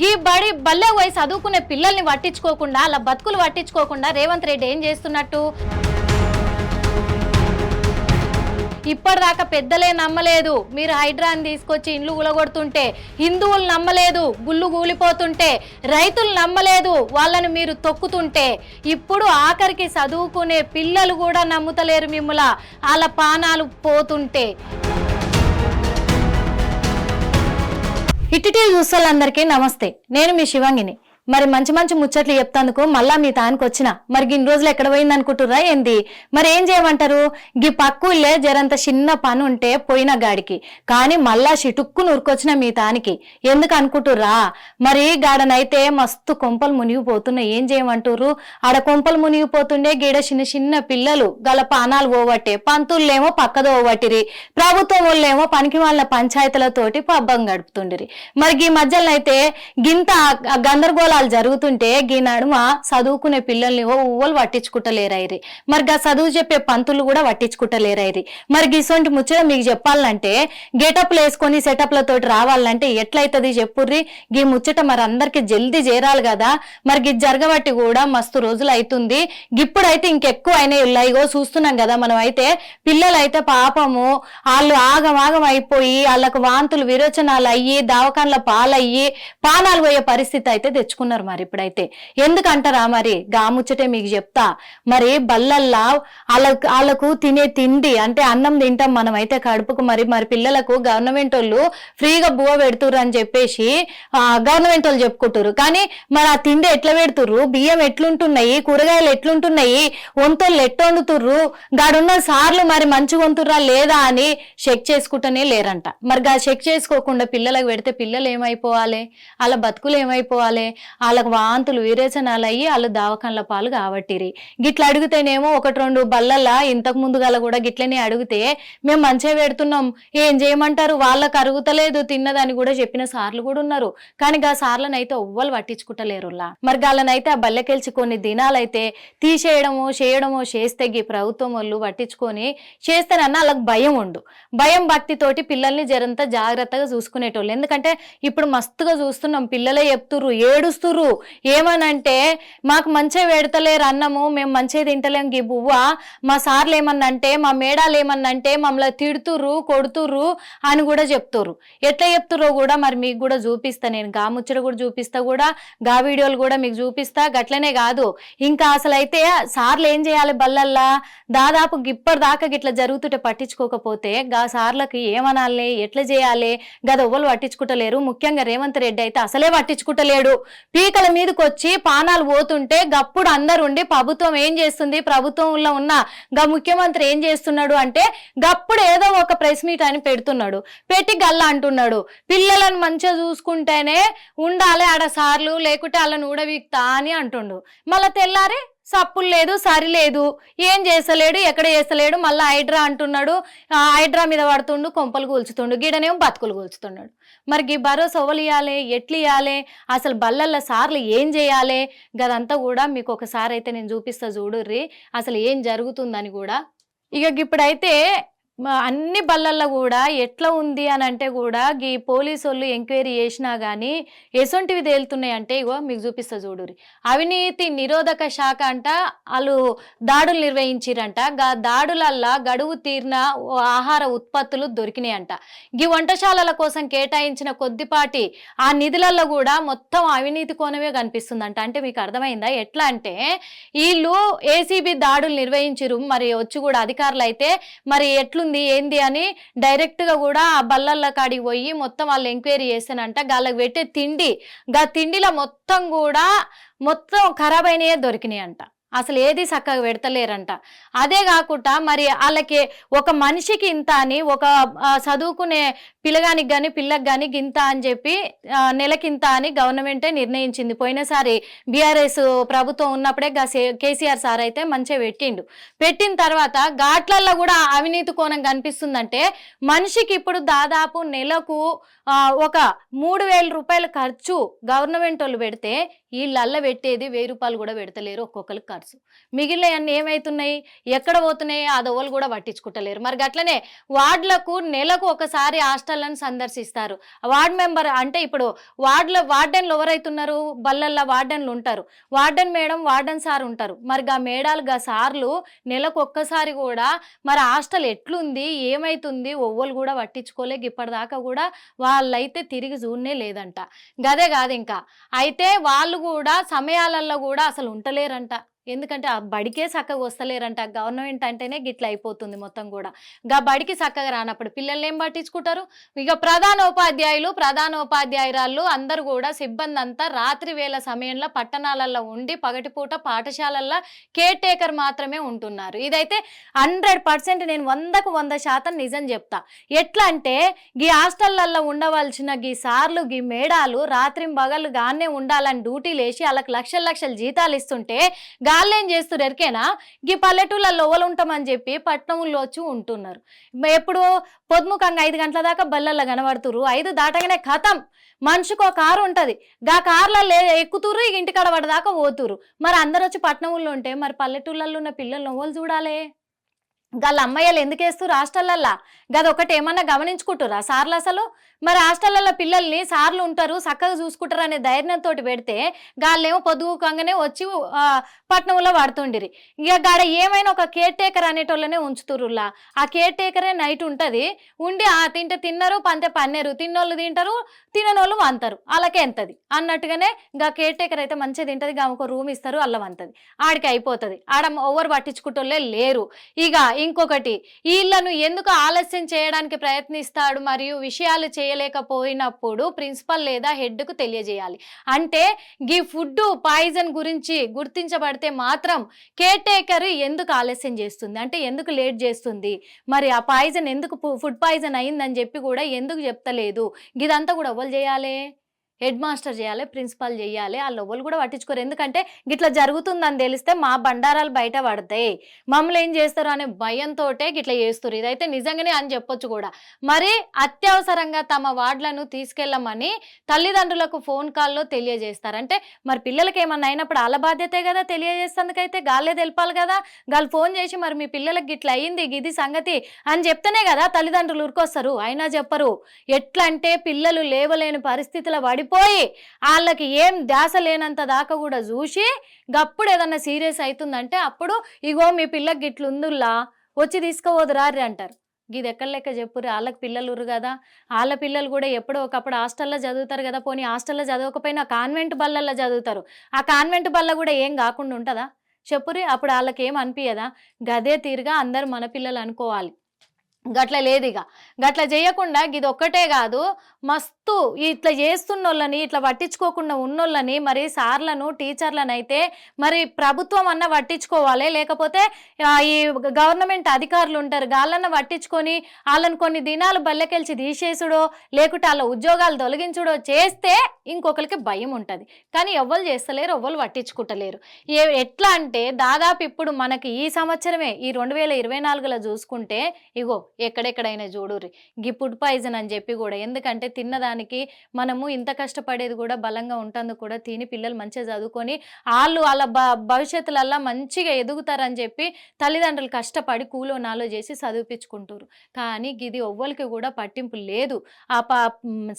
గీ బడి బల్లె పోయి చదువుకునే పిల్లల్ని పట్టించుకోకుండా అలా బతుకులు పట్టించుకోకుండా రేవంత్ రెడ్డి ఏం చేస్తున్నట్టు? ఇప్పటిదాకా పెద్దలే నమ్మలేదు. మీరు హైడ్రాని తీసుకొచ్చి ఇండ్లు గులగొడుతుంటే హిందువులు నమ్మలేదు గుళ్ళు కూలిపోతుంటే రైతులు నమ్మలేదు వాళ్ళని మీరు తొక్కుతుంటే ఇప్పుడు ఆఖరికి చదువుకునే పిల్లలు కూడా నమ్ముతలేరు మిమ్మల. వాళ్ళ పానాలు పోతుంటే. ఇటు చూసాలందరికీ నమస్తే. నేను మీ శివాంగిని. మరి మంచి మంచి ముచ్చట్లు చెప్తాందుకు మళ్ళా మీ తానికి వచ్చిన. మరి ఇన్ని రోజులు ఎక్కడ పోయింది అనుకుంటుర్రా ఏంది? మరి ఏం చేయమంటారు? గీ పక్కులే జరంత చిన్న పని ఉంటే పోయిన గాడికి. కానీ మళ్ళా చిటుక్కు నూరుకొచ్చిన మీ తానికి. ఎందుకు అనుకుంటుర్రా? మరి గాడనైతే మస్తు కొంపలు మునిగిపోతున్నాయి. ఏం చేయమంటారు ఆడ కొంపలు మునిగిపోతుండే గీడ చిన్న చిన్న పిల్లలు గల పానాలు పోవట్టే. పంతుల్లేమో పక్కదో ఓవట్టిరి ప్రభుత్వం వాళ్ళేమో పనికి వాళ్ళ పంచాయతీలతోటి పబ్బం గడుపుతుండిరి. మరి ఈ మధ్యలో అయితే గింత గందరగోళ గందరగోళాలు జరుగుతుంటే గీ నడుమ చదువుకునే పిల్లల్ని ఓ ఊవలు పట్టించుకుంటలేరైరి. మరి గా చదువు చెప్పే పంతులు కూడా పట్టించుకుంటలేరైరి. మరి గిసొంటి ముచ్చట మీకు చెప్పాలంటే గెటప్లు వేసుకొని సెటప్లతో రావాలంటే ఎట్లయితుంది చెప్పుర్రి? గీ ముచ్చట మరి అందరికి జల్దీ చేరాలి కదా. మరి గి జరగబట్టి కూడా మస్తు రోజులు అవుతుంది ఇప్పుడైతే ఇంకెక్కువ అయినాయి. ఇగో చూస్తున్నాం కదా మనం అయితే. పిల్లలైతే పాపము వాళ్ళు ఆగమాగం అయిపోయి వాళ్ళకు వాంతులు విరోచనాలు అయ్యి దావకాన్ల పాలయ్యి పానాలు పోయే పరిస్థితి అయితే తెచ్చుకున్నారు. మరి ఇప్పుడైతే. ఎందుకంటారా మరి? గాముచ్చటే మీకు చెప్తా. మరి బల్లల్లా వాళ్ళకు వాళ్ళకు తినే తిండి అంటే అన్నం తింటాం మనం అయితే కడుపుకు మరి మరి పిల్లలకు గవర్నమెంట్ వాళ్ళు ఫ్రీగా బువ్వ పెడుతుర్రు అని చెప్పేసి గవర్నమెంట్ వాళ్ళు చెప్పుకుంటారు కానీ మరి ఆ తిండి ఎట్లా పెడుతుర్రు? బియ్యం ఎట్లుంటున్నాయి? కూరగాయలు ఎట్లుంటున్నాయి? వంతోళ్ళు ఎట్టొండుతుర్రు గాడున్న సార్లు మరి మంచిగా వంతుర్రా లేదా అని చెక్ చేసుకుంటూనే లేరంట. మరి గా చెక్ చేసుకోకుండా పిల్లలకు పెడితే పిల్లలు ఏమైపోవాలి? వాళ్ళ బతుకులు ఏమైపోవాలి? వాళ్ళకు వాంతులు విరేచనాలు అయ్యి వాళ్ళు దావకంల పాలు కాబట్టిరి గిట్ల అడిగితేనేమో ఒకటి రెండు బల్లల్లా ఇంతకు ముందు గల కూడా గిట్లనే అడిగితే మేము మంచిగా పెడుతున్నాం. ఏం చేయమంటారు? వాళ్ళకు అరుగుతలేదు తిన్నదని కూడా చెప్పిన సార్లు కూడా ఉన్నారు. కానీ గా సార్లను అయితే ఎవ్వరు పట్టించుకుంటలేరులా మరి గాళ్ళనైతే ఆ బల్లెకెల్చి కొన్ని దినాలైతే తీసేయడమో చేయడమో చేస్తే గీ ప్రభుత్వం వాళ్ళు పట్టించుకొని చేస్తారన్న వాళ్ళకి భయం ఉండు. భయం భక్తితోటి పిల్లల్ని జరంతా జాగ్రత్తగా చూసుకునేటోళ్ళు. ఎందుకంటే ఇప్పుడు మస్తుగా చూస్తున్నాం. పిల్లలే చెప్తుర్రు ఏడుస్తుర్రు ఏమనంటే మాకు మంచిగా పెడతలేరు అన్నము మేము మంచిగా తింటలేం. గీ బువ్వ మా సార్లు ఏమన్నంటే మా మేడాలు ఏమన్నంటే మమ్మల్ని తిడుతుర్రు కొడుతుర్రు అని కూడా చెప్తుర్రు. ఎట్లా చెప్తురో కూడా మరి మీకు కూడా చూపిస్తా. నేను గా ముచ్చట కూడా చూపిస్తా కూడా గా వీడియోలు కూడా మీకు చూపిస్తా. గట్లనే కాదు. ఇంకా అసలు అయితే సార్లు ఏం చేయాలి బల్లల్లా? దాదాపు ఇప్పటి దాకా గిట్లా జరుగుతుంటే పట్టించుకోకపోతే గా సార్లకి ఏమనాలి? ఎట్లా చేయాలి? గద ఎవ్వరు పట్టించుకుంటలేరు. ముఖ్యంగా రేవంత్ రెడ్డి అయితే అసలే పట్టించుకుంటలేడు. పీకల మీదకి వచ్చి పానాలు పోతుంటే గప్పుడు అందరు ఉండి ప్రభుత్వం ఏం చేస్తుంది? ప్రభుత్వంలో ఉన్న గా ముఖ్యమంత్రి ఏం చేస్తున్నాడు అంటే గప్పుడు ఏదో ఒక ప్రెస్ మీట్ అని పెడుతున్నాడు. పెట్టి గల్ల అంటున్నాడు. పిల్లలను మంచిగా చూసుకుంటేనే ఉండాలి ఆడ సార్లు లేకుంటే వాళ్ళని ఊడవీక్తా అని అంటుండు. మళ్ళా తెల్లారి సప్పులు లేదు సరి లేదు. ఏం చేస్తలేడు ఎక్కడ చేస్తలేడు మళ్ళీ హైడ్రా అంటున్నాడు. హైడ్రా మీద పడుతుండు కొంపలు కూల్చుతుండు గిడనేమో బతుకులు కూల్చుతున్నాడు. మరి గీ భరోసా ఎవరు ఇవ్వాలి ఎట్లు ఇవ్వాలి అసలు బల్లల్ల సార్లు ఏం చేయాలి? గదంతా కూడా మీకు ఒకసారి అయితే నేను చూపిస్తా చూడుర్రి అసలు ఏం జరుగుతుందని కూడా. ఇక ఇప్పుడైతే అన్ని బల్లల్లో కూడా ఎట్లా ఉంది అని అంటే కూడా ఈ పోలీసు వాళ్ళు ఎంక్వైరీ చేసినా కానీ ఎసొంటివి తేలుతున్నాయి అంటే ఇగో మీకు చూపిస్తా చూడురి అవినీతి నిరోధక శాఖ అంట వాళ్ళు దాడులు నిర్వహించిరంట. గా దాడులల్లా గడువు తీరిన ఆహార ఉత్పత్తులు దొరికినాయంట ఈ వంటశాలల కోసం కేటాయించిన కొద్దిపాటి ఆ నిధులలో కూడా మొత్తం అవినీతి కోణమే కనిపిస్తుందంట. అంటే మీకు అర్థమైందా? ఎట్లా అంటే వీళ్ళు ఏసీబీ దాడులు నిర్వహించరు మరి వచ్చి కూడా అధికారులు అయితే మరి ఎట్లుంది ఏంది అని డైరెక్ట్గా కూడా ఆ బల్లల్ల కాడికి పోయి మొత్తం వాళ్ళు ఎంక్వైరీ చేస్తానంట గాళ్ళకి పెట్టే తిండి గా తిండిలో మొత్తం కూడా మొత్తం ఖరాబ్ అయినయే దొరికినాయి అంట అసలు ఏది చక్కగా పెడతలేరంట. అదే కాకుండా మరి వాళ్ళకి ఒక మనిషికి ఇంత అని ఒక చదువుకునే పిల్లగానికి కానీ పిల్లకి కానీ గింత అని చెప్పి నెలకి నెలకింత అని గవర్నమెంటే నిర్ణయించింది. పోయినసారి బీఆర్ఎస్ ప్రభుత్వం ఉన్నప్పుడే కేసీఆర్ సార్ అయితే మంచిగా పెట్టిండు. పెట్టిన తర్వాత ఘాట్లల్లో కూడా అవినీతి కోణం కనిపిస్తుందంటే మనిషికి ఇప్పుడు దాదాపు నెలకు ఒక మూడు వేల రూపాయల ఖర్చు గవర్నమెంట్ వాళ్ళు పెడితే వీళ్ళల్ల పెట్టేది వెయ్యి రూపాయలు కూడా పెడతలేరు ఒక్కొక్కరికి ఖర్చు. మిగిలిన అన్ని ఏమవుతున్నాయి ఎక్కడ పోతున్నాయి? ఆ దొవ్వలు కూడా పట్టించుకుంటలేరు. మరి అట్లనే వార్డులకు నెలకు ఒకసారి హాస్టళ్ళను సందర్శిస్తారు. వార్డ్ మెంబర్ అంటే ఇప్పుడు వార్డుల వార్డెన్లు ఎవరైతున్నారు? బల్లల్లో వార్డెన్లు ఉంటారు. వార్డెన్ మేడం వార్డెన్ సార్ ఉంటారు. మరి గా మేడాలు గా సార్లు నెలకు ఒక్కసారి కూడా మరి హాస్టల్ ఎట్లుంది? ఏమైతుంది? ఒవ్వలు కూడా పట్టించుకోలేక ఇప్పటిదాకా కూడా వాళ్ళైతే తిరిగి చూడనే లేదంట. గదే కాదు ఇంకా. అయితే వాళ్ళు కూడా సమయాలలో కూడా అసలు ఉంటలేరంట. ఎందుకంటే ఆ బడికే చక్కగా వస్తలేరంట. గవర్నమెంట్ అంటేనే గిట్ల అయిపోతుంది మొత్తం కూడా. గా బడికి చక్కగా రానప్పుడు పిల్లల్ని ఏం పట్టించుకుంటారు? ఇక ప్రధాన ఉపాధ్యాయులు ప్రధాన ఉపాధ్యాయురాళ్ళు అందరూ కూడా సిబ్బంది అంతా రాత్రి వేళ సమయంలో పట్టణాలలో ఉండి పగటిపూట పాఠశాలల్లో కేర్ టేకర్ మాత్రమే ఉంటున్నారు. ఇదైతే హండ్రెడ్ పర్సెంట్ నేను వందకు వంద శాతం నిజం చెప్తా. ఎట్లా అంటే గీ హాస్టళ్ళలో ఉండవలసిన గీ సార్లు గీ మేడాలు రాత్రి బగలు గానే ఉండాలని డ్యూటీ లేచి వాళ్ళకి లక్షల లక్షల జీతాలు ఇస్తుంటే వాళ్ళేం చేస్తారు ఎరికేనా? గీ పల్లెటూళ్ళల్లో ఓవలు ఉంటామని చెప్పి పట్టణంలో వచ్చి ఉంటున్నారు ఎప్పుడు పొద్దుముఖంగా ఐదు గంటల దాకా బల్లల్లో కనబడుతురు ఐదు దాటగానే కథం. మనిషికి ఒక కారు ఉంటుంది. గా కార్లలో ఎక్కుతురు ఇక ఇంటికాడ పడదాకా పోతురు మరి అందరు వచ్చి పట్టణంలో ఉంటే మరి పల్లెటూళ్ళల్లో ఉన్న పిల్లలు నవ్వులు చూడాలి? గల అమ్మాయిలు ఎందుకు వేస్తారు హాస్టల్లల్లా గది ఒకటి ఏమన్నా గమనించుకుంటురా సార్లు అసలు? మరి హాస్టళ్ళల్లో పిల్లల్ని సార్లు ఉంటారు చక్కగా చూసుకుంటారు అనే ధైర్యంతో పెడితే గాళ్ళేమో పొద్దుకంగానే వచ్చి పట్నంలో పడుతుండిరి. ఇక గాడ ఏమైనా ఒక కేర్ టేకర్ అనేటోళ్ళనే ఉంచుతురులా ఆ కేర్ టేకరే నైట్ ఉంటుంది ఉండి ఆ తింటే తిన్నారు పంతే పన్నెరు తిన్నోళ్ళు తింటారు తిననోళ్ళు వంతారు అలాగే ఎంతది? అన్నట్టుగానే ఇంకా కేర్ టేకర్ అయితే మంచిగా తింటది ఇంకా ఒక రూమ్ ఇస్తారు అల్ల వంతది. ఆడికి అయిపోతుంది. ఆడ ఎవరు పట్టించుకుంటోళ్ళే లేరు. ఇక ఇంకొకటి వీళ్ళను ఎందుకు ఆలస్యం చేయడానికి ప్రయత్నిస్తాడు మరియు విషయాలు చేయలేకపోయినప్పుడు ప్రిన్సిపల్ లేదా హెడ్కు తెలియజేయాలి. అంటే గీ ఫుడ్ పాయిజన్ గురించి గుర్తించబడితే మాత్రం కేర్ టేకర్ ఎందుకు ఆలస్యం చేస్తుంది? అంటే ఎందుకు లేట్ చేస్తుంది? మరి ఆ పాయిజన్ ఎందుకు ఫుడ్ పాయిజన్ అయిందని చెప్పి కూడా ఎందుకు చెప్తలేదు? ఇదంతా కూడా ఎవరు చేయాలి? హెడ్ మాస్టర్ చేయాలి ప్రిన్సిపాల్ చేయాలి వాళ్ళు ఎవరు కూడా పట్టించుకోరు. ఎందుకంటే గిట్లా జరుగుతుందని తెలిస్తే మా బండారాలు బయట పడతాయి. మమ్మల్ని ఏం చేస్తారు అనే భయంతో గిట్లా చేస్తారు ఇదైతే నిజంగానే అని చెప్పొచ్చు కూడా. మరి అత్యవసరంగా తమ వార్డులను తీసుకెళ్ళమని తల్లిదండ్రులకు ఫోన్ కాల్లో తెలియజేస్తారు. అంటే మరి పిల్లలకి ఏమన్నా అయినప్పుడు వాళ్ళ బాధ్యతే కదా తెలియజేస్తందుకైతే గాలే తెలిపాలి కదా. గాలి ఫోన్ చేసి మరి మీ పిల్లలకి గిట్లా అయ్యింది ఇది సంగతి అని చెప్తేనే కదా తల్లిదండ్రులు ఉరికొస్తారు అయినా చెప్పరు. ఎట్లా అంటే పిల్లలు లేవలేని పరిస్థితుల పడి వెళ్ళిపోయి వాళ్ళకి ఏం ధ్యాస లేనంత దాకా కూడా చూసి గప్పుడు ఏదన్నా సీరియస్ అవుతుందంటే అప్పుడు ఇగో మీ పిల్లకి ఇట్లుందుల్లా వచ్చి తీసుకుపోదు రారి అంటారు. ఇది ఎక్కడ లెక్క చెప్పురు వాళ్ళకి పిల్లలురు కదా. వాళ్ళ పిల్లలు కూడా ఎప్పుడో ఒకప్పుడు హాస్టల్లో చదువుతారు కదా. పోనీ హాస్టల్లో చదవకపోయినా కాన్వెంట్ బల్లల్లో చదువుతారు. ఆ కాన్వెంట్ బల్ల కూడా ఏం కాకుండా ఉంటుందా? చెప్పురి అప్పుడు వాళ్ళకి ఏం అనిపించదా గదే తీరుగా అందరు మన పిల్లలు అనుకోవాలి. గట్ల లేదు ఇక గట్ల చేయకుండా ఇది ఒక్కటే కాదు మస్తు ఇట్లా చేస్తున్నోళ్ళని ఇట్లా పట్టించుకోకుండా ఉన్నోళ్ళని మరి సార్లను టీచర్లను అయితే మరి ప్రభుత్వం అన్న పట్టించుకోవాలి. లేకపోతే ఈ గవర్నమెంట్ అధికారులు ఉంటారు గాళ్ళన్న పట్టించుకొని వాళ్ళని కొన్ని దినాలు బల్లెకెళ్ళి తీసేసుడో లేకుంటే వాళ్ళ ఉద్యోగాలు తొలగించుడో చేస్తే ఇంకొకరికి భయం ఉంటుంది కానీ ఎవ్వరు చేస్తలేరు ఎవ్వరు పట్టించుకుంటలేరు. ఏ ఎట్లా అంటే దాదాపు ఇప్పుడు మనకి ఈ సంవత్సరమే ఈ రెండు వేల ఇరవై నాలుగులో చూసుకుంటే ఇగో ఎక్కడెక్కడైనా చూడుర్రి. గి ఫుడ్ పాయిజన్ అని చెప్పి కూడా ఎందుకంటే తిన్నదానికి మనము ఇంత కష్టపడేది కూడా బలంగా ఉంటుంది కూడా తిని పిల్లలు మంచిగా చదువుకొని వాళ్ళు వాళ్ళ భ భవిష్యత్తులల్లా మంచిగా ఎదుగుతారని చెప్పి తల్లిదండ్రులు కష్టపడి కూలో నాలో చేసి చదివిపించుకుంటారు కానీ ఇది ఎవ్వరికి కూడా పట్టింపు లేదు. ఆ ప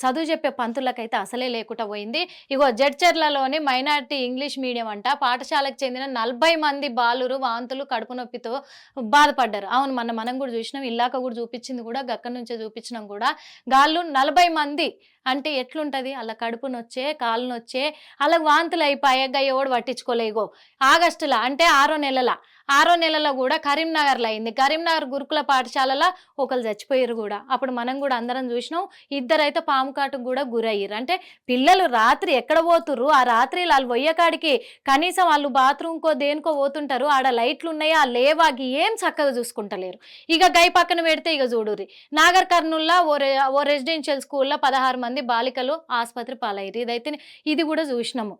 చదువు చెప్పే పంతులకైతే అసలే లేకుండా పోయింది. ఇగో జడ్చర్లలోని మైనార్టీ ఇంగ్లీష్ మీడియం అంట పాఠశాలకు చెందిన నలభై మంది బాలురు వాంతులు కడుపు నొప్పితో బాధపడ్డారు. అవును మన మనం కూడా చూసినాం ఇల్లాక కూడా చూపించింది కూడా గక్కడి నుంచే చూపించినాం కూడా. గాళ్ళు నలభై మంది అంటే ఎట్లుంటది? అలా కడుపు నొచ్చే కాలు నొచ్చే అలా వాంతులు అయిపోయాక ఎవడు పట్టించుకోలేగో ఆగస్టులో అంటే ఆరో నెలల. ఆరో నెలలో కూడా కరీంనగర్లో అయింది. కరీంనగర్ గురుకుల పాఠశాలలో ఒకరు చచ్చిపోయారు కూడా. అప్పుడు మనం కూడా అందరం చూసినాం ఇద్దరైతే పాము కాటుకు కూడా గురయ్యారు. అంటే పిల్లలు రాత్రి ఎక్కడ పోతుర్రు? ఆ రాత్రి వాళ్ళు పోయేకాడికి కనీసం వాళ్ళు బాత్రూమ్కో దేనికో పోతుంటారు. ఆడ లైట్లు ఉన్నాయా లేవాగి ఏం చక్కగా చూసుకుంటలేరు. ఇక గై పక్కన పెడితే ఇక చూడుర్రి. నాగర్ కర్నూల్లో ఓ రె ఓ రెసిడెన్షియల్ స్కూల్లో పదహారు మంది బాలికలు ఆసుపత్రి పాలయ్యారు. ఇదైతే ఇది కూడా చూసినాము.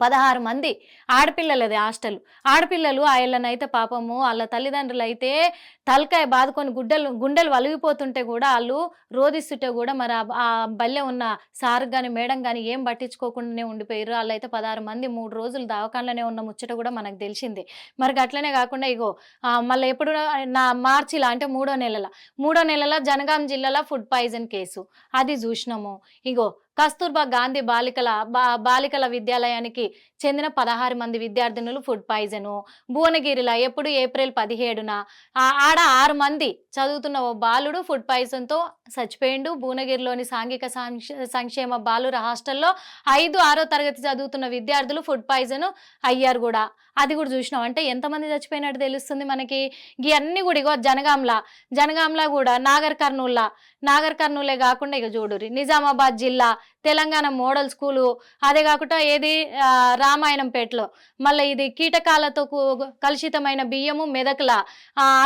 పదహారు మంది ఆడపిల్లలది హాస్టల్. ఆడపిల్లలు ఆయనైతే పాపము వాళ్ళ తల్లిదండ్రులు అయితే తలకాయ బాదుకొని గుడ్డలు గుండెలు వలిగిపోతుంటే కూడా వాళ్ళు రోధిస్తుంటే కూడా మరి ఆ- బల్లె ఉన్న సార్ కానీ మేడం కానీ ఏం పట్టించుకోకుండానే ఉండిపోయారు. వాళ్ళు అయితే పదహారు మంది మూడు రోజులు దవాఖానలోనే ఉన్న ముచ్చట కూడా మనకు తెలిసింది. మరి అట్లనే కాకుండా ఇగో మళ్ళీ ఎప్పుడు నా మార్చిలా అంటే మూడో నెలల. మూడో నెలల జనగాం జిల్లాలో ఫుడ్ పాయిజన్ కేసు. అది చూసినాము. ఇగో కస్తూర్బా గాంధీ బాలికల బా- బాలికల విద్యాలయానికి చెందిన పదహారు మంది విద్యార్థినులు ఫుడ్ పాయిజను. భువనగిరిలో ఎప్పుడు ఏప్రిల్ పదిహేడున ఆడ ఆరు మంది చదువుతున్న ఓ బాలుడు ఫుడ్ పాయిజన్తో చచ్చిపోయిండు. భువనగిరిలోని సాంఘిక సంక్షేమ బాలుర హాస్టల్లో ఐదు ఆరో తరగతి చదువుతున్న విద్యార్థులు ఫుడ్ పాయిజన్ అయ్యారు కూడా. అది కూడా చూసినాం. అంటే ఎంతమంది చచ్చిపోయినట్టు తెలుస్తుంది మనకి. ఇవన్నీ కూడా ఇగో జనగాంల జనగాంల కూడా నాగర్ కర్నూల్ల. నాగర్ కర్నూలే కాకుండా ఇక చూడురి నిజామాబాద్ జిల్లా తెలంగాణ మోడల్ స్కూలు. అదే కాకుండా ఏది? రామాయణంపేటలో. మళ్ళీ ఇది కీటకాలతో కలుషితమైన బియ్యము మెదకుల.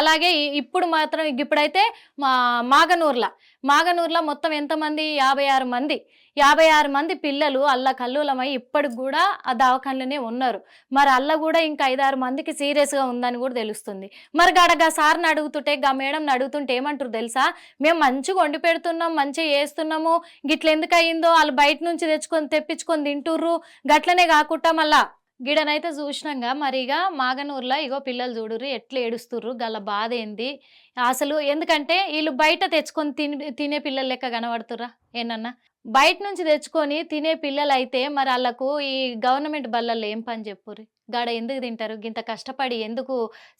అలాగే ఇప్పుడు మాత్రం ఇప్పుడైతే మా మాగనూర్ల. మాగనూర్లో మొత్తం ఎంతమంది? యాభై ఆరు మంది. యాభై ఆరు మంది పిల్లలు అల్ల కల్లులమై ఇప్పటికి కూడా ఆ దవాఖానలోనే ఉన్నారు. మరి అల్ల కూడా ఇంకా ఐదారు మందికి సీరియస్గా ఉందని కూడా తెలుస్తుంది. మరి గడగా సార్ని అడుగుతుంటే గా మేడంని అడుగుతుంటే ఏమంటారు తెలుసా? మేము మంచిగా వండి పెడుతున్నాం మంచిగా చేస్తున్నాము. గిట్ల ఎందుకు అయిందో? వాళ్ళు బయట నుంచి తెచ్చుకొని తెప్పించుకొని తింటుర్రు. గట్లనే కాకుండా మళ్ళా గిడనైతే చూసినాగా మరిగా మాగనూరులో ఇగో పిల్లలు చూడుర్రు ఎట్లా ఏడుస్తుర్రు గల బాధ ఏంది అసలు ఎందుకంటే వీళ్ళు బయట తెచ్చుకొని తిని తినే పిల్లల లెక్క కనబడుతుర్రా ఏనన్నా? బయట నుంచి తెచ్చుకొని తినే పిల్లలు అయితే మరి వాళ్ళకు ఈ గవర్నమెంట్ బల్లల్లో ఏం పని చెప్పుర్రి? గాడ ఎందుకు తింటారు? గింత కష్టపడి ఎందుకు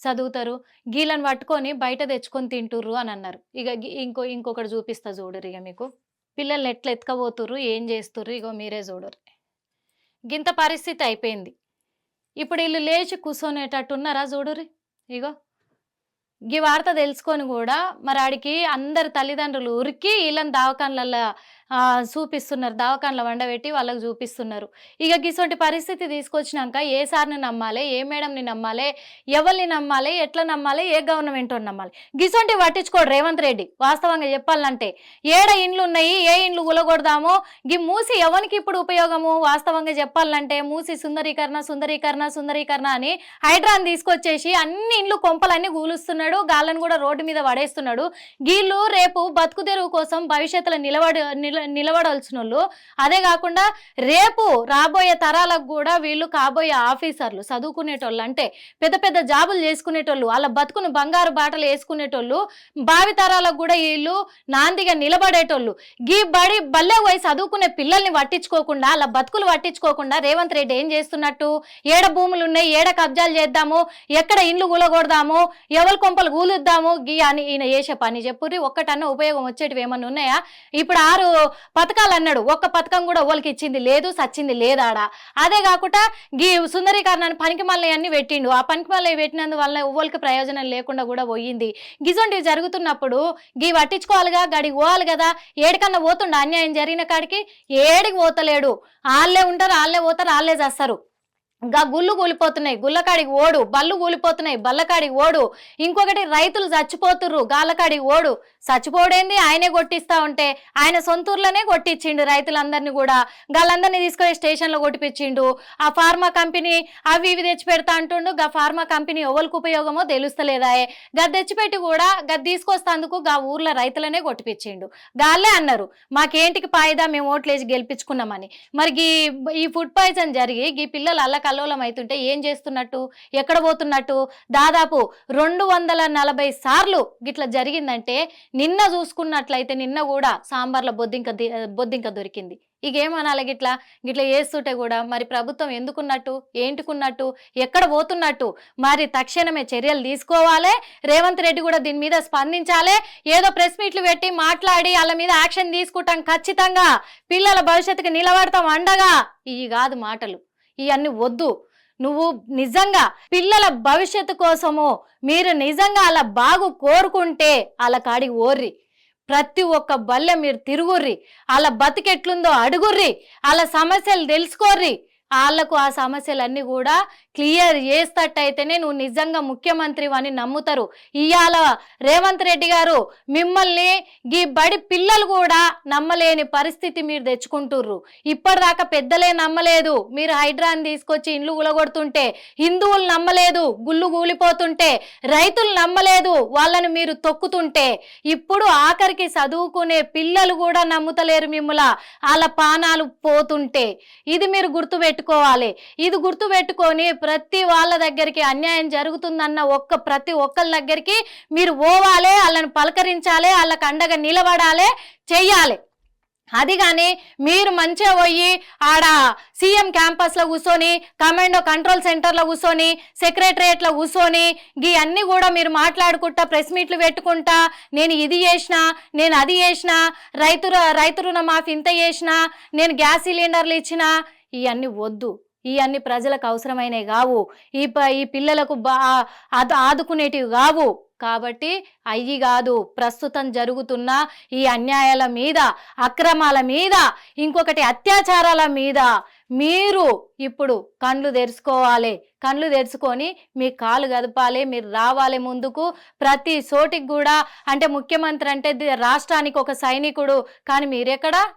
చదువుతారు గీళ్ళని పట్టుకొని బయట తెచ్చుకొని తింటుర్రు అని అన్నారు ఇక ఇంకో ఇంకొకటి చూపిస్తా చూడరు ఇక మీకు. పిల్లల్ని ఎట్లా ఎత్తుకపోతుర్రు? ఏం చేస్తుర్రు? ఇగో మీరే చూడరు గింత పరిస్థితి అయిపోయింది. ఇప్పుడు వీళ్ళు లేచి కూర్చొనేటట్టున్నారా చూడురి ఇగో ఈ వార్త తెలుసుకొని కూడా మరి ఆడికి అందరి తల్లిదండ్రులు ఉరికి వీళ్ళని దావకాన్లలో చూపిస్తున్నారు. దవాఖాన్ల వండబెట్టి వాళ్ళకి చూపిస్తున్నారు. ఇక గిసొంటి పరిస్థితి తీసుకొచ్చినాక ఏ సార్ని నమ్మాలి? ఏ మేడంని నమ్మాలి? ఎవరిని నమ్మాలి? ఎట్లా నమ్మాలి? ఏ గవర్నమెంట్ నమ్మాలి? గిసొంటి పట్టించుకోడు రేవంత్ రెడ్డి. వాస్తవంగా చెప్పాలంటే ఏడ ఇండ్లు ఉన్నాయి? ఏ ఇండ్లు గులగొడదామో గి మూసి ఎవరికి ఇప్పుడు ఉపయోగము? వాస్తవంగా చెప్పాలంటే మూసి సుందరీకరణ సుందరీకరణ సుందరీకరణ అని హైడ్రాన్ తీసుకొచ్చేసి అన్ని ఇండ్లు కొంపలన్నీ కూలుస్తున్నాడు. గాళ్ళని కూడా రోడ్డు మీద పడేస్తున్నాడు. గీళ్ళు రేపు బతుకు తెరువు కోసం భవిష్యత్తులో నిలబడి నిల నిలబడాల్సిన వాళ్ళు అదే కాకుండా రేపు రాబోయే తరాలకు కూడా వీళ్ళు కాబోయే ఆఫీసర్లు చదువుకునేటోళ్ళు అంటే పెద్ద పెద్ద జాబులు చేసుకునేటోళ్ళు వాళ్ళ బతుకును బంగారు బాటలు వేసుకునేటోళ్ళు భావి తరాలకు కూడా వీళ్ళు నాందిగా నిలబడేటోళ్ళు. గీ బడి బల్లె పోయి చదువుకునే పిల్లల్ని పట్టించుకోకుండా వాళ్ళ బతుకులు పట్టించుకోకుండా రేవంత్ రెడ్డి ఏం చేస్తున్నట్టు? ఏడ భూములు ఉన్నాయి ఏడ కబ్జాలు చేద్దాము? ఎక్కడ ఇండ్లు కూలగొడదాము? ఎవరి కొంపలు కూలుద్దాము? గీ అని ఈయన చేసే పని. చెప్పుర్రి ఒక్కటన్నా ఉపయోగం వచ్చేటివి ఏమన్నా ఉన్నాయా? ఇప్పుడు ఆరు పథకాలు అన్నాడు ఒక్క పథకం కూడా ఓళ్ళకి ఇచ్చింది లేదు సచ్చింది లేదాడా? అదే కాకుండా గీ సుందరీకరణ పనికి మళ్ళీ అన్ని పెట్టిండు. ఆ పనికి మళ్ళీ పెట్టినందువల్ల ఎవ్వరికి ప్రయోజనం లేకుండా కూడా పోయింది. గిజొంటివి జరుగుతున్నప్పుడు గీ పట్టించుకోవాలిగా గడికి పోవాలి కదా? ఏడికన్నా పోతుండ? అన్యాయం జరిగిన కాడికి ఏడికి పోతలేడు. వాళ్ళే ఉంటారు వాళ్ళే పోతారు వాళ్ళే చేస్తారు. గా గుళ్ళు కూలిపోతున్నాయి. గుళ్ళకాడికి ఓడు బళ్ళు కూలిపోతున్నాయి బల్లకాడికి ఓడు. ఇంకొకటి రైతులు చచ్చిపోతుర్రు గాళ్ళకాడికి ఓడు. చచ్చిపోడేంది ఆయనే కొట్టిస్తా ఉంటే ఆయన సొంతూరులోనే కొట్టించిండు రైతులందరినీ కూడా. గాళ్ళందరినీ తీసుకొని స్టేషన్లో కొట్టిపించిండు ఆ ఫార్మా కంపెనీ అవి ఇవి తెచ్చి పెడతా అంటుండు. గా ఫార్మా కంపెనీ ఎవరికి ఉపయోగమో తెలుస్తలేదాయే గా తెచ్చిపెట్టి కూడా గా తీసుకొస్తాందుకు గా ఊర్లో రైతులనే కొట్టిపించిండు గాళ్ళే అన్నారు మాకేంటికి పాయిదా? మేము ఓట్లేసి గెలిపించుకున్నామని. మరి గీ ఈ ఫుడ్ పాయిజన్ జరిగి ఈ పిల్లలు అల్లకల్లోలం అవుతుంటే ఏం చేస్తున్నట్టు? ఎక్కడ పోతున్నట్టు? దాదాపు రెండు వందల నలభై సార్లు గిట్లా జరిగిందంటే నిన్న చూసుకున్నట్లయితే నిన్న కూడా సాంబార్లో బొద్దింక బొద్దింక దొరికింది. ఇక ఏమనాలి గిట్లా? గిట్లా వేస్తుంటే కూడా మరి ప్రభుత్వం ఎందుకున్నట్టు? ఏంటికున్నట్టు? ఎక్కడ పోతున్నట్టు? మరి తక్షణమే చర్యలు తీసుకోవాలి. రేవంత్ రెడ్డి కూడా దీని మీద స్పందించాలి. ఏదో ప్రెస్ మీట్లు పెట్టి మాట్లాడి వాళ్ళ మీద యాక్షన్ తీసుకుంటాం ఖచ్చితంగా. పిల్లల భవిష్యత్తుకి నిలబడతాం అండగా. ఇవి కాదు మాటలు. ఇవన్నీ వద్దు. నువ్వు నిజంగా పిల్లల భవిష్యత్తు కోసము మీరు నిజంగా అలా బాగు కోరుకుంటే అలా కాడికి ఓర్రి. ప్రతి ఒక్క బల్లె మీరు తిరుగుర్రి. అలా బతికెట్లుందో అడుగుర్రి. అలా సమస్యలు తెలుసుకోర్రి. వాళ్ళకు ఆ సమస్యలన్నీ కూడా క్లియర్ చేస్తట్టయితేనే నువ్వు నిజంగా ముఖ్యమంత్రి అని నమ్ముతారు. ఇవాళ రేవంత్ రెడ్డి గారు మిమ్మల్ని ఈ బడి పిల్లలు కూడా నమ్మలేని పరిస్థితి మీరు తెచ్చుకుంటుర్రు. ఇప్పటిదాకా పెద్దలే నమ్మలేదు. మీరు హైడ్రాన్ తీసుకొచ్చి ఇండ్లు ఉలగొడుతుంటే హిందువులు నమ్మలేదు గుళ్ళు కూలిపోతుంటే రైతులు నమ్మలేదు వాళ్ళని మీరు తొక్కుతుంటే ఇప్పుడు ఆఖరికి చదువుకునే పిల్లలు కూడా నమ్ముతలేరు మిమ్మల వాళ్ళ పానాలు పోతుంటే. ఇది మీరు గుర్తు పెట్టుకోవాలి ఇది గుర్తు పెట్టుకొని ప్రతి వాళ్ళ దగ్గరికి అన్యాయం జరుగుతుందన్న ఒక్క ప్రతి ఒక్కళ్ళ దగ్గరికి మీరు పోవాలి వాళ్ళని పలకరించాలి వాళ్ళకి అండగా నిలబడాలి చెయ్యాలి. అది కానీ మీరు మంచిగా పోయి ఆడ సీఎం క్యాంపస్లో కూర్చొని కమాండో కంట్రోల్ సెంటర్లో కూర్చొని సెక్రటరియట్లో కూర్చొని గీ అన్నీ కూడా మీరు మాట్లాడుకుంటా ప్రెస్ మీట్లు పెట్టుకుంటా నేను ఇది చేసిన నేను అది చేసిన రైతు రైతు రుణమాఫీ ఇంత చేసిన నేను గ్యాస్ సిలిండర్లు ఇచ్చిన ఇవన్నీ వద్దు. ఇవన్నీ ప్రజలకు అవసరమైనవి కావు. ఈ ప- ఈ పిల్లలకు బా ఆదు ఆదుకునేటివి కావు. కాబట్టి అయ్యి కాదు. ప్రస్తుతం జరుగుతున్న ఈ అన్యాయాల మీద అక్రమాల మీద ఇంకొకటి అత్యాచారాల మీద మీరు ఇప్పుడు కండ్లు తెరుచుకోవాలి. కండ్లు తెరుచుకొని మీ కాలు గదపాలి మీరు రావాలి ముందుకు. ప్రతి చోటికి కూడా అంటే ముఖ్యమంత్రి అంటే రాష్ట్రానికి ఒక సైనికుడు కానీ మీరెక్కడా?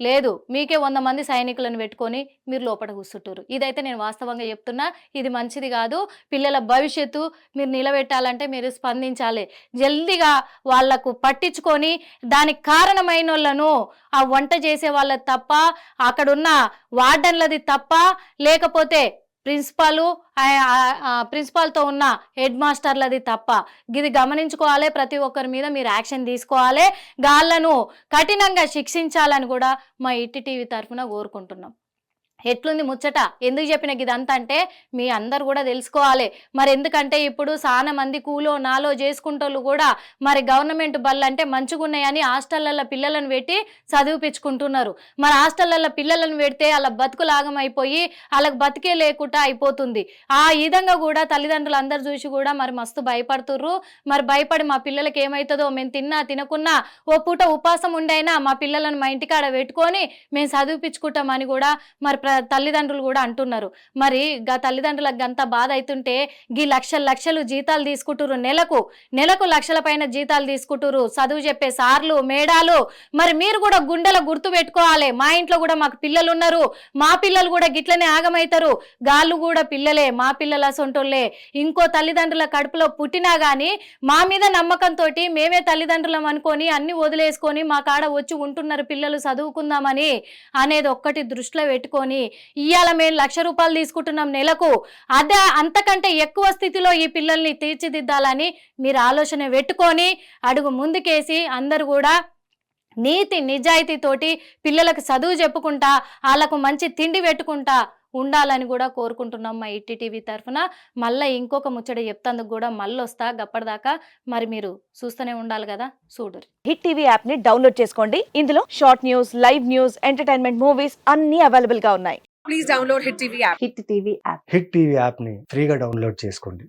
లేదు మీకే వంద మంది సైనికులను పెట్టుకొని మీరు లోపల కూర్చుంటారు ఇదైతే నేను వాస్తవంగా చెప్తున్నా ఇది మంచిది కాదు. పిల్లల భవిష్యత్తు మీరు నిలబెట్టాలంటే మీరు స్పందించాలి. జల్దిగా వాళ్ళకు పట్టించుకొని దానికి కారణమైన వాళ్ళను ఆ వంట చేసే వాళ్ళది తప్ప అక్కడున్న వార్డన్లది తప్ప లేకపోతే ప్రిన్సిపాలు ప్రిన్సిపాల్తో ఉన్న హెడ్ మాస్టర్లది తప్ప. ఇది గమనించుకోవాలి ప్రతి ఒక్కరి మీద మీరు యాక్షన్ తీసుకోవాలి. గాళ్ళను కఠినంగా శిక్షించాలని కూడా మా ఇట్టి టీవీ తరఫున కోరుకుంటున్నాం. ఎట్లుంది ముచ్చట? ఎందుకు చెప్పిన ఇదంతా అంటే మీ అందరు కూడా తెలుసుకోవాలి. మరి ఎందుకంటే ఇప్పుడు చాలా మంది కూలో నాలో చేసుకుంటోళ్ళు కూడా మరి గవర్నమెంట్ బళ్ళు అంటే మంచిగున్నాయని హాస్టళ్ళలో పిల్లలను పెట్టి చదివిపించుకుంటున్నారు మరి హాస్టళ్ళలో పిల్లలను పెడితే వాళ్ళ బతుకులాగం అయిపోయి వాళ్ళకి బతికే లేకుండా అయిపోతుంది. ఆ విధంగా కూడా తల్లిదండ్రులు అందరు చూసి కూడా మరి మస్తు భయపడుతుర్రు. మరి భయపడి మా పిల్లలకి ఏమవుతుందో మేము తిన్నా తినకున్నా ఓ పూట ఉపాసం ఉండైనా మా పిల్లలను మా ఇంటికాడ పెట్టుకొని మేము చదివిపించుకుంటామని కూడా మరి తల్లిదండ్రులు కూడా అంటున్నారు. మరి గా తల్లిదండ్రులకు అంత బాధ అవుతుంటే గీ లక్షల లక్షలు జీతాలు తీసుకుంటురు నెలకు. నెలకు లక్షల పైన జీతాలు తీసుకుంటురు చదువు చెప్పే సార్లు మేడాలు. మరి మీరు కూడా గుండెల గుర్తు పెట్టుకోవాలి. మా ఇంట్లో కూడా మాకు పిల్లలు ఉన్నారు మా పిల్లలు కూడా గిట్లనే ఆగమైతారు. గాళ్ళు కూడా పిల్లలే మా పిల్లల సొంటోళ్ళే. ఇంకో తల్లిదండ్రుల కడుపులో పుట్టినా కానీ మా మీద నమ్మకంతో మేమే తల్లిదండ్రులం అనుకొని అన్ని వదిలేసుకొని మా కాడ వచ్చి ఉంటున్నారు పిల్లలు చదువుకుందామని అనేది ఒక్కటి దృష్టిలో పెట్టుకొని ఇవాళ మేము లక్ష రూపాయలు తీసుకుంటున్నాం నెలకు. అదే అంతకంటే ఎక్కువ స్థితిలో ఈ పిల్లల్ని తీర్చిదిద్దాలని మీరు ఆలోచన పెట్టుకొని అడుగు ముందుకేసి అందరు కూడా నీతి నిజాయితీతోటి పిల్లలకు చదువు చెప్పుకుంటా వాళ్ళకు మంచి తిండి పెట్టుకుంటా ఉండాలని కూడా కోరుకుంటున్నాం మా ఇట్టి టీవీ తరఫున. మళ్ళీ ఇంకొక ముచ్చట చెప్తాందుకు కూడా మళ్ళీ వస్తా గప్పటిదాకా మరి మీరు చూస్తూనే ఉండాలి కదా చూడరు హిట్ టీవీ యాప్ని డౌన్లోడ్ చేసుకోండి. ఇందులో short news live news entertainment movies అన్ని అవైలబుల్గా ఉన్నాయి. please download Hit TV app. Hit TV app. Hit TV యాప్ని ఫ్రీగా డౌన్లోడ్ చేసుకోండి.